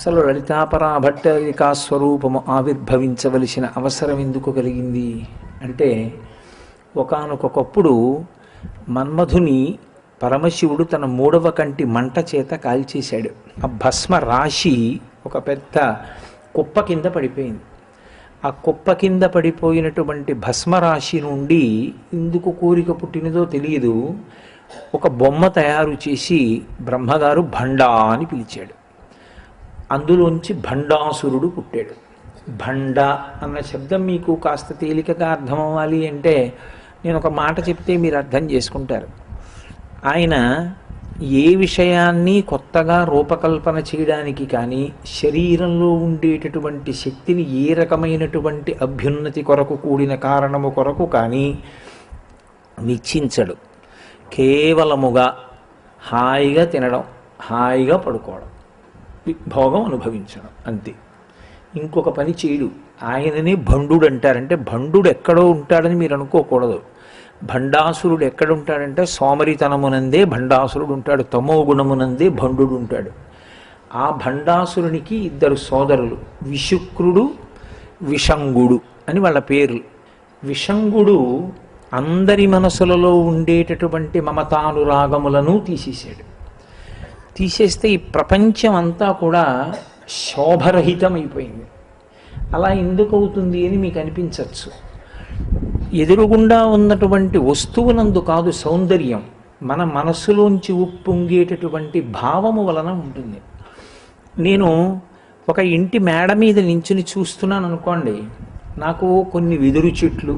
అసలు లలితాపరాభట్టరికా స్వరూపము ఆవిర్భవించవలసిన అవసరం ఎందుకు కలిగింది? అంటే ఒకనకొకప్పుడు మన్మధుని పరమశివుడు తన మూడవ కంటి మంట చేత కాల్చేశాడు. ఆ భస్మ రాశి ఒక పెద్ద కుప్ప కింద పడిపోయింది. ఆ కుప్ప కింద పడిపోయినటువంటి భస్మరాశి నుండి ఎందుకు కోరిక పుట్టినదో తెలియదు. ఒక బొమ్మ తయారు చేసి బ్రహ్మగారు భండా అని పిలిచాడు. అందులోంచి భండాసురుడు పుట్టాడు. భండ అన్న శబ్దం మీకు కాస్త తేలికగా అర్థం అవ్వాలి అంటే నేను ఒక మాట చెప్తే మీరు అర్థం చేసుకుంటారు. ఆయన ఏ విషయాన్ని కొత్తగా రూపకల్పన చేయడానికి కానీ శరీరంలో ఉండేటటువంటి శక్తిని ఏ రకమైనటువంటి అభ్యున్నతి కొరకు కూడిన కారణము కొరకు కానీ నిశ్చించడు కేవలముగా హాయిగా తినడం హాయిగా పడుకోవడం. భోగం అనుభవించడం అంతే. ఇంకొక పని చేయడు. ఆయననే భండుడు అంటారంటే భండుడు ఎక్కడో ఉంటాడని మీరు అనుకోకూడదు. భండాసురుడు ఎక్కడ ఉంటాడంటే సోమరితనమునందే భండాసురుడు ఉంటాడు తమో గుణమునందే భండుడు ఉంటాడు. ఆ భండాసురునికి ఇద్దరు సోదరులు విశుక్రుడు విషంగుడు అని వాళ్ళ పేర్లు. విషంగుడు అందరి మనసులలో ఉండేటటువంటి మమతానురాగములను తీసేశాడు. తీసేస్తే ఈ ప్రపంచం అంతా కూడా శోభరహితమైపోయింది. అలా ఎందుకు అవుతుంది అని మీకు అనిపించవచ్చు ఎదురుగుండా ఉన్నటువంటి వస్తువునందు కాదు సౌందర్యం. మన మనస్సులోంచి ఉప్పొంగేటటువంటి భావము వలన ఉంటుంది. నేను ఒక ఇంటి మేడ మీద నించుని చూస్తున్నాను అనుకోండి నాకు కొన్ని వెదురు చెట్లు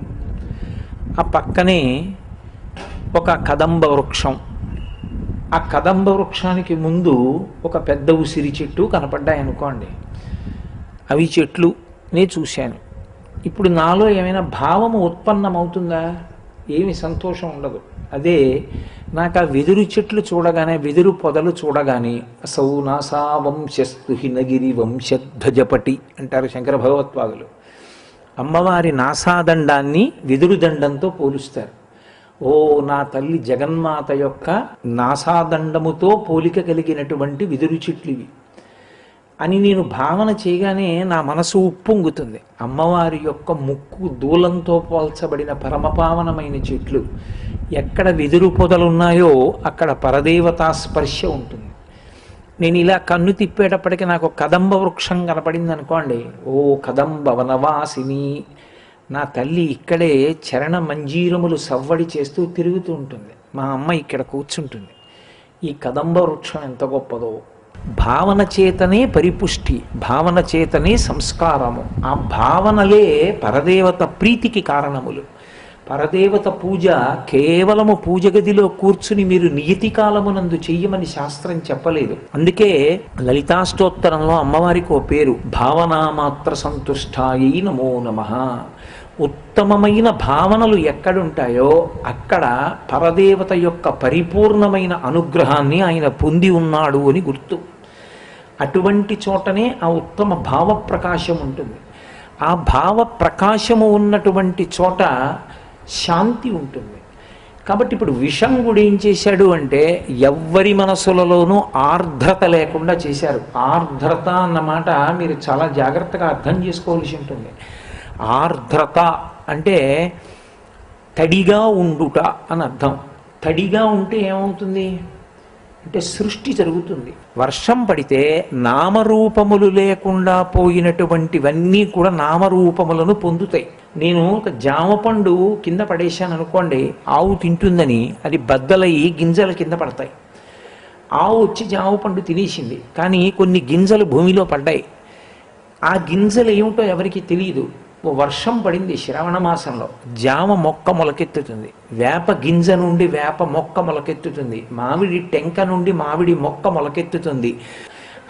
ఆ పక్కనే ఒక కదంబ వృక్షం ఆ కదంబ వృక్షానికి ముందు ఒక పెద్ద ఉసిరి చెట్టు కనపడ్డాయి అనుకోండి. అవి చెట్లు నే చూశాను. ఇప్పుడు నాలో ఏమైనా భావము ఉత్పన్నమవుతుందా? ఏమి సంతోషం ఉండదు. అదే నాకు ఆ వెదురు చెట్లు చూడగానే వెదురు పొదలు చూడగానే అసౌ నాసా హినగిరి వంశధ్వజపటి అంటారు శంకర భగవత్పాదులు. అమ్మవారి నాసాదండాన్ని వెదురు దండంతో పోలుస్తారు. ఓ నా తల్లి జగన్మాత యొక్క నాసాదండముతో పోలిక కలిగినటువంటి వెదురు చెట్లివి. అని నేను భావన చేయగానే నా మనసు ఉప్పొంగుతుంది. అమ్మవారి యొక్క ముక్కు దూలంతో పోల్చబడిన పరమపావనమైన చెట్లు. ఎక్కడ వెదురు పొదలున్నాయో అక్కడ పరదేవతా స్పర్శ ఉంటుంది. నేను ఇలా కన్ను తిప్పేటప్పటికి నాకు కదంబ వృక్షం కనపడింది అనుకోండి ఓ కదంబ వనవాసిని. నా తల్లి ఇక్కడే చరణ మంజీరములు సవ్వడి చేస్తూ తిరుగుతూ ఉంటుంది. మా అమ్మ ఇక్కడ కూర్చుంటుంది. ఈ కదంబ వృక్షం ఎంత గొప్పదో. భావన చేతనే పరిపుష్టి భావన చేతనే సంస్కారము. ఆ భావనలే పరదేవత ప్రీతికి కారణములు. పరదేవత పూజ కేవలము పూజ గదిలో కూర్చుని మీరు నియతి కాలమునందు చెయ్యమని శాస్త్రం చెప్పలేదు. అందుకే లలితాష్టోత్తరంలో అమ్మవారికి ఓ పేరు భావనామాత్ర సంతుష్టాయి నమో నమ. ఉత్తమమైన భావనలు ఎక్కడుంటాయో అక్కడ పరదేవత యొక్క పరిపూర్ణమైన అనుగ్రహాన్ని ఆయన పొంది ఉన్నాడు అని గుర్తు. అటువంటి చోటనే ఆ ఉత్తమ భావ ప్రకాశం ఉంటుంది. ఆ భావ ప్రకాశము ఉన్నటువంటి చోట శాంతి ఉంటుంది. కాబట్టి ఇప్పుడు విషంగుడు ఏం చేశాడు అంటే ఎవ్వరి మనసులలోనూ ఆర్ద్రత లేకుండా చేశారు. ఆర్ద్రత అన్నమాట మీరు చాలా జాగ్రత్తగా అర్థం చేసుకోవాల్సి ఉంటుంది. ఆర్ద్రత అంటే తడిగా ఉండుట అని అర్థం. తడిగా ఉంటే ఏమవుతుంది? అంటే సృష్టి జరుగుతుంది. వర్షం పడితే నామరూపములు లేకుండా పోయినటువంటివన్నీ కూడా నామరూపములను పొందుతాయి. నేను ఒక జామ పండు కింద పడేశాను అనుకోండి ఆవు తింటుందని అది బద్దలయ్యి గింజల కింద పడతాయి. ఆవు వచ్చి జామ పండు తినేసింది కానీ కొన్ని గింజలు భూమిలో పడ్డాయి. ఆ గింజలు ఏమిటో ఎవరికి తెలియదు వర్షం పడింది శ్రావణ మాసంలో. జామ మొక్క మొలకెత్తుతుంది. వేప గింజ నుండి వేప మొక్క మొలకెత్తుతుంది. మామిడి టెంక నుండి మామిడి మొక్క మొలకెత్తుతుంది.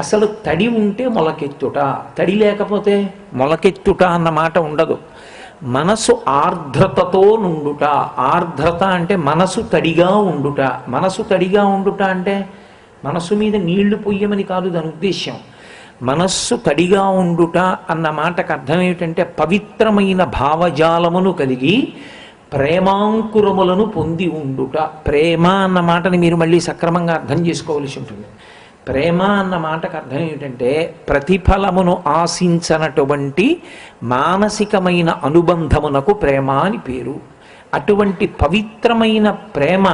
అసలు తడి ఉంటే మొలకెత్తుట తడి లేకపోతే మొలకెత్తుట అన్న మాట ఉండదు. మనసు ఆర్ద్రతతో నుండుట ఆర్ద్రత అంటే మనసు తడిగా ఉండుట. మనసు తడిగా ఉండుట అంటే మనసు మీద నీళ్ళు పొయ్యమని కాదు దాని ఉద్దేశ్యం. మనస్సు తడిగా ఉండుట అన్న మాటకు అర్థం ఏమిటంటే పవిత్రమైన భావజాలమును కలిగి ప్రేమాంకురములను పొంది ఉండుట. ప్రేమ అన్న మాటని మీరు మళ్ళీ సక్రమంగా అర్థం చేసుకోవలసి ఉంటుంది. ప్రేమ అన్న మాటకు అర్థం ఏమిటంటే ప్రతిఫలమును ఆశించనటువంటి మానసికమైన అనుబంధమునకు ప్రేమ అని పేరు. అటువంటి పవిత్రమైన ప్రేమ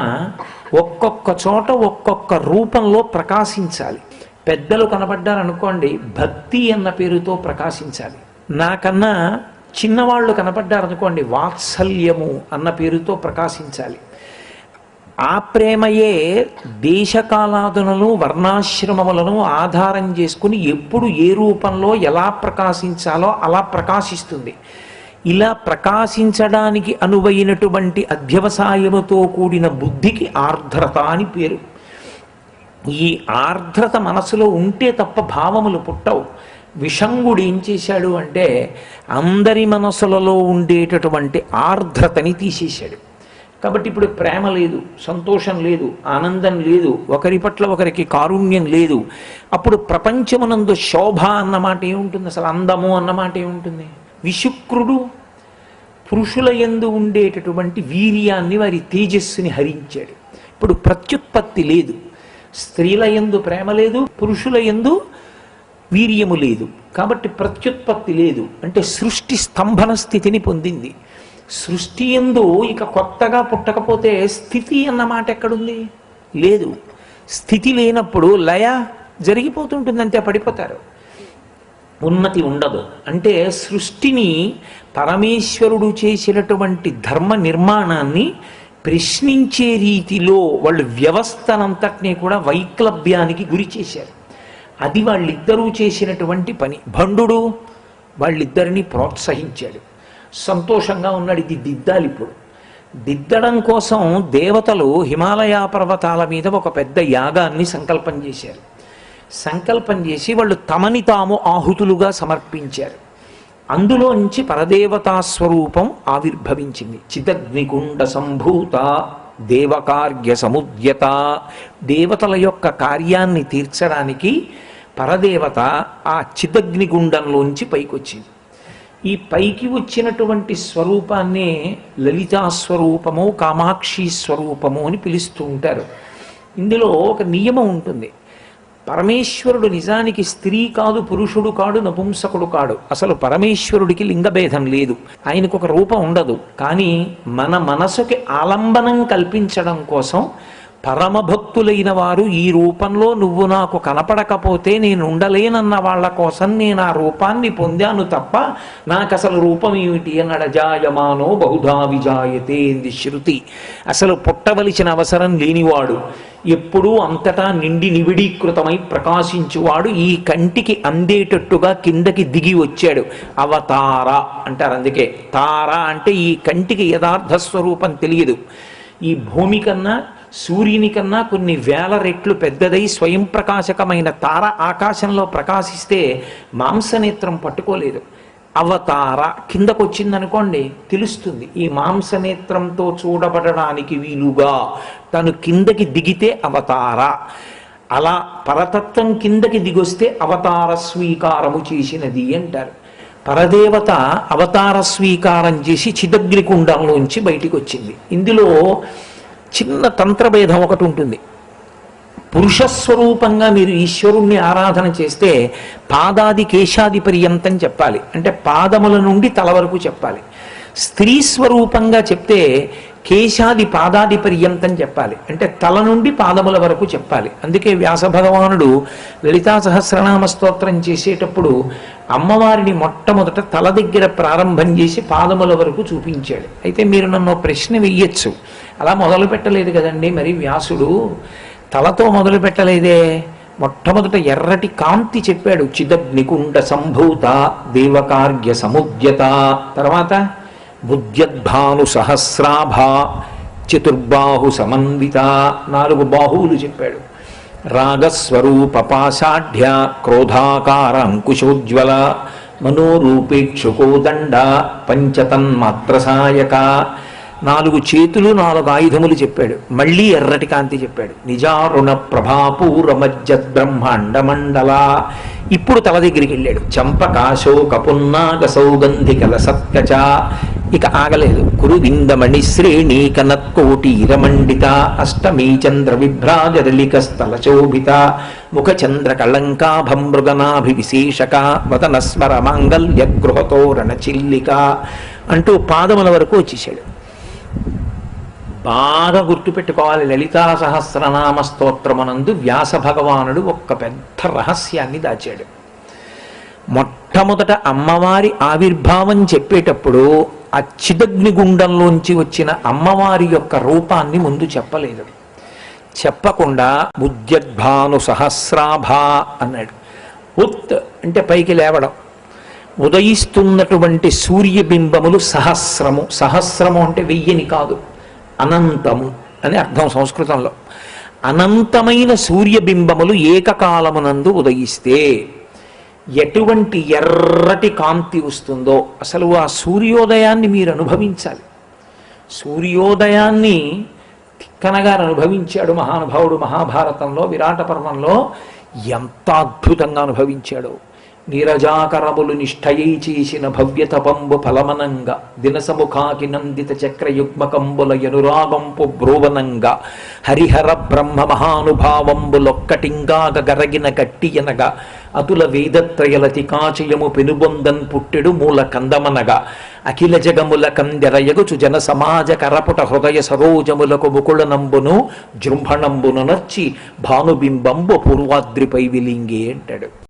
ఒక్కొక్క చోట ఒక్కొక్క రూపంలో ప్రకాశించాలి. పెద్దలు కనపడ్డారనుకోండి భక్తి అన్న పేరుతో ప్రకాశించాలి. నాకన్నా చిన్నవాళ్ళు కనపడ్డారనుకోండి వాత్సల్యము అన్న పేరుతో ప్రకాశించాలి. ఆ ప్రేమయే దేశకాలాదులను వర్ణాశ్రమములను ఆధారం చేసుకుని ఎప్పుడు ఏ రూపంలో ఎలా ప్రకాశించాలో అలా ప్రకాశిస్తుంది. ఇలా ప్రకాశించడానికి అనువైనటువంటి అధ్యవసాయముతో కూడిన బుద్ధికి ఆర్ద్రత అని పేరు. ఈ ఆర్ద్రత మనసులో ఉంటే తప్ప భావములు పుట్టవు. విషంగుడు ఏం చేశాడు అంటే అందరి మనసులలో ఉండేటటువంటి ఆర్ద్రతని తీసేశాడు. కాబట్టి ఇప్పుడు ప్రేమ లేదు సంతోషం లేదు ఆనందం లేదు ఒకరి పట్ల ఒకరికి కారుణ్యం లేదు. అప్పుడు ప్రపంచమునందు శోభ అన్నమాట ఏముంటుంది అసలు? అందము అన్నమాట ఏముంటుంది? విశుక్రుడు పురుషుల యందు ఉండేటటువంటి వీర్యాన్ని వారి తేజస్సుని హరించాడు. ఇప్పుడు ప్రత్యుత్పత్తి లేదు. స్త్రీల ఎందు ప్రేమ లేదు పురుషుల ఎందు వీర్యము లేదు. కాబట్టి ప్రత్యుత్పత్తి లేదు. అంటే సృష్టి స్తంభన స్థితిని పొందింది. సృష్టి ఎందు ఇక కొత్తగా పుట్టకపోతే స్థితి అన్న మాట ఎక్కడుంది? లేదు. స్థితి లేనప్పుడు లయ జరిగిపోతుంటుంది అంతే పడిపోతారు. ఉన్నతి ఉండదు. అంటే సృష్టిని పరమేశ్వరుడు చేసినటువంటి ధర్మ నిర్మాణాన్ని ప్రశ్నించే రీతిలో వాళ్ళు వ్యవస్థనంతటినీ కూడా వైక్లభ్యానికి గురి చేశారు. అది వాళ్ళిద్దరూ చేసినటువంటి పని. భండు వాళ్ళిద్దరిని ప్రోత్సహించాడు. సంతోషంగా ఉన్నాడు ఇది దిద్దాలి ఇప్పుడు. దిద్దడం కోసం దేవతలు హిమాలయ పర్వతాల మీద ఒక పెద్ద యాగాన్ని సంకల్పం చేశారు. సంకల్పం చేసి వాళ్ళు తమని తాము ఆహుతులుగా సమర్పించారు. అందులోంచి పరదేవతా స్వరూపం ఆవిర్భవించింది. చిదగ్నికుండ సంభూత దేవకార్య సముద్యత. దేవతల యొక్క కార్యాన్ని తీర్చడానికి పరదేవత ఆ చిదగ్నిగుండంలోంచి పైకొచ్చింది. ఈ పైకి వచ్చినటువంటి స్వరూపాన్నే లలితా స్వరూపము కామాక్షి స్వరూపము అని పిలుస్తూ ఉంటారు. ఇందులో ఒక నియమం ఉంటుంది. పరమేశ్వరుడు నిజానికి స్త్రీ కాదు పురుషుడు కాడు నపుంసకుడు కాడు. అసలు పరమేశ్వరుడికి లింగభేదం లేదు. ఆయనకు ఒక రూపం ఉండదు. కానీ మన మనసుకి ఆలంబనం కల్పించడం కోసం పరమభక్తులైన వారు ఈ రూపంలో నువ్వు నాకు కనపడకపోతే నేను ఉండలేనన్న వాళ్ళ కోసం నేను ఆ రూపాన్ని పొందాను తప్ప నాకు అసలు రూపం ఏమిటి అన్నాడు. అజాయమానో బహుధా విజాయతే శృతి. అసలు పుట్టవలసిన అవసరం లేనివాడు. ఎప్పుడూ అంతటా నిండి నివిడీకృతమై ప్రకాశించువాడు ఈ కంటికి అందేటట్టుగా కిందకి దిగి వచ్చాడు. అవతార అంటారు అందుకే. తార అంటే ఈ కంటికి యథార్థ స్వరూపం తెలియదు. ఈ భూమి కన్నా సూర్యుని కన్నా కొన్ని వేల రెట్లు పెద్దదై స్వయం ప్రకాశకమైన తార ఆకాశంలో ప్రకాశిస్తే మాంసనేత్రం పట్టుకోలేదు. అవతార కిందకు వచ్చిందనుకోండి తెలుస్తుంది. ఈ మాంసనేత్రంతో చూడబడడానికి వీలుగా తను కిందకి దిగితే అవతార. అలా పరతత్వం కిందకి దిగొస్తే అవతార స్వీకారము చేసినది అంటారు. పరదేవత అవతార స్వీకారం చేసి చిదగ్నికుండంలోంచి బయటికి వచ్చింది ఇందులో చిన్న తంత్రభేదం ఒకటి ఉంటుంది పురుషస్వరూపంగా మీరు ఈశ్వరుణ్ణి ఆరాధన చేస్తే పాదాది కేశాది పర్యంతం చెప్పాలి. అంటే పాదముల నుండి తల వరకు చెప్పాలి. స్త్రీ స్వరూపంగా చెప్తే కేశాది పాదాది పర్యంతం చెప్పాలి. అంటే తల నుండి పాదముల వరకు చెప్పాలి. అందుకే వ్యాస భగవానుడు లలితా సహస్రనామ స్తోత్రం చేసేటప్పుడు అమ్మవారిని మొట్టమొదట తల దగ్గర ప్రారంభం చేసి పాదముల వరకు చూపించాడు. అయితే మీరు నన్ను ప్రశ్న వెయ్యొచ్చు అలా మొదలు పెట్టలేదు కదండి మరి వ్యాసుడు. తలతో మొదలు పెట్టలేదే. మొట్టమొదట ఎర్రటి కాంతి చెప్పాడు చిదగ్నికుండ సంభూత దేవకార్య సముద్యత. తర్వాత బుద్ధ్యద్భాను సహస్రాభ చతుర్బాహు సమన్విత నాలుగు బాహువులు చెప్పాడు. రాగస్వరూప పాషాఢ్య క్రోధాకార అంకుశోజ్వల మనోరూపేక్షుకోదండ పంచతన్మాత్రసాయక నాలుగు చేతులు నాలుగు ఆయుధములు చెప్పాడు. మళ్ళీ ఎర్రటి కాంతి చెప్పాడు. నిజారుణ ప్రభాపూర మధ్య బ్రహ్మాండ మండల ఇప్పుడు తల దగ్గరికి వెళ్ళాడు. చంపకాశోక సౌగంధి సౌగంధికల సత్కచ ఇక ఆగలేదు. కురువిందమణి శ్రేణి కనత్కోటి ఇరమండిత. అష్టమీ చంద్ర విభ్రాజరలిక స్థల శోభిత ముఖ చంద్ర కళంకాభం మృగనాభి విశేషక. వదనస్మర మాంగల్య గృహతోరణ చిల్లిక అంటూ పాదముల వరకు వచ్చేసాడు బాగా గుర్తుపెట్టుకోవాలి. లలితా సహస్రనామ స్తోత్రమునందు వ్యాస భగవానుడు ఒక్క పెద్ద రహస్యాన్ని దాచాడు. మొట్టమొదట అమ్మవారి ఆవిర్భావం చెప్పేటప్పుడు ఆ చిదగ్నిగుండంలోంచి వచ్చిన అమ్మవారి యొక్క రూపాన్ని ముందు చెప్పలేదు. చెప్పకుండా ఉద్యద్భాను సహస్రాభా అన్నాడు. ఉత్ అంటే పైకి లేవడం. ఉదయిస్తున్నటువంటి సూర్యబింబములు సహస్రము. సహస్రము అంటే వెయ్యిని కాదు. అనంతము అని అర్థం సంస్కృతంలో. అనంతమైన సూర్యబింబములు ఏకకాలమునందు ఉదయిస్తే ఎటువంటి ఎర్రటి కాంతి వస్తుందో అసలు ఆ సూర్యోదయాన్ని మీరు అనుభవించాలి. సూర్యోదయాన్ని తిక్కనగారు అనుభవించాడు మహానుభావుడు మహాభారతంలో విరాట పర్వంలో ఎంత అద్భుతంగా అనుభవించాడో. నీరజాకరములు నిష్ఠయై చేసిన భవ్యతపంబు ఫలమనంగా దినసముఖాకి నందిత చక్రయుగ్మకంబుల యనురాగంపు బ్రోవనంగా హరిహర బ్రహ్మ మహానుభావంబులొక్కటింగాగ గరగిన గట్టియనగా అతుల వేదత్రయలతి కాచయము పెనుబొందన్ పుట్టెడు మూల కందమనగా అఖిల జగముల కందెరయగుచు జన సమాజ కరపుట హృదయ సరోజములకు ముకుళనంబును జృంభణంబును నర్చి భానుబింబంబు పూర్వాద్రిపై విలింగే అంటాడు.